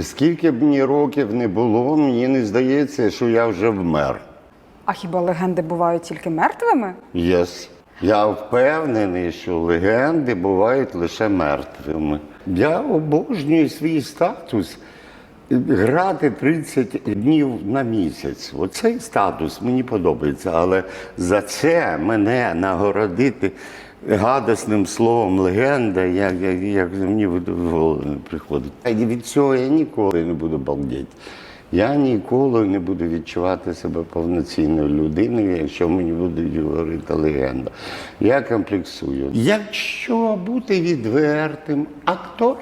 Скільки б мені років не було, мені не здається, що я вже вмер. А хіба легенди бувають тільки мертвими? Єс. Я впевнений, що легенди бувають лише мертвими. Я обожнюю свій статус грати 30 днів на місяць. Оцей статус мені подобається, але за це мене нагородити гадосним словом легенда, як, як, як мені в голову не приходить. І від цього я ніколи не буду балдіти. Я ніколи не буду відчувати себе повноцінною людиною, якщо мені будуть говорити легенда. Я комплексую. Якщо бути відвертим, актор,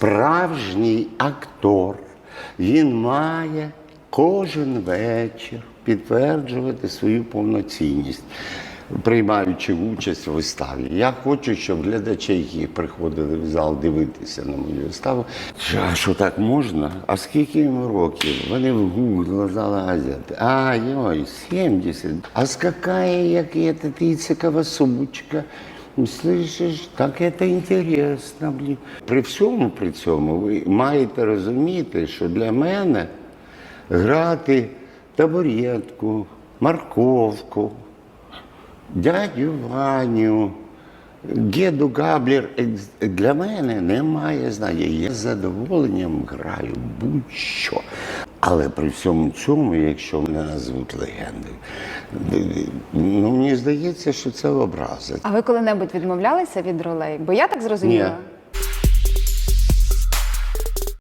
справжній актор, він має кожен вечір підтверджувати свою повноцінність. Приймаючи участь у виставі. Я хочу, щоб глядачі, які приходили в зал дивитися на мою виставу, а що так можна? А скільки йому років? Вони в гугло залазять. А, йой, 70. А скакає, як эта тицикова сумочка. Слышиш, так це інтересно. Блін. При всьому при цьому ви маєте розуміти, що для мене грати табуретку, морковку, дядю Ваню, діду Габлір е, для мене немає значення. Я з задоволенням граю будь-що. Але при всьому цьому, якщо мене назвуть легендою, ну мені здається, що це образи. А ви коли-небудь відмовлялися від ролей? Бо я так зрозуміла,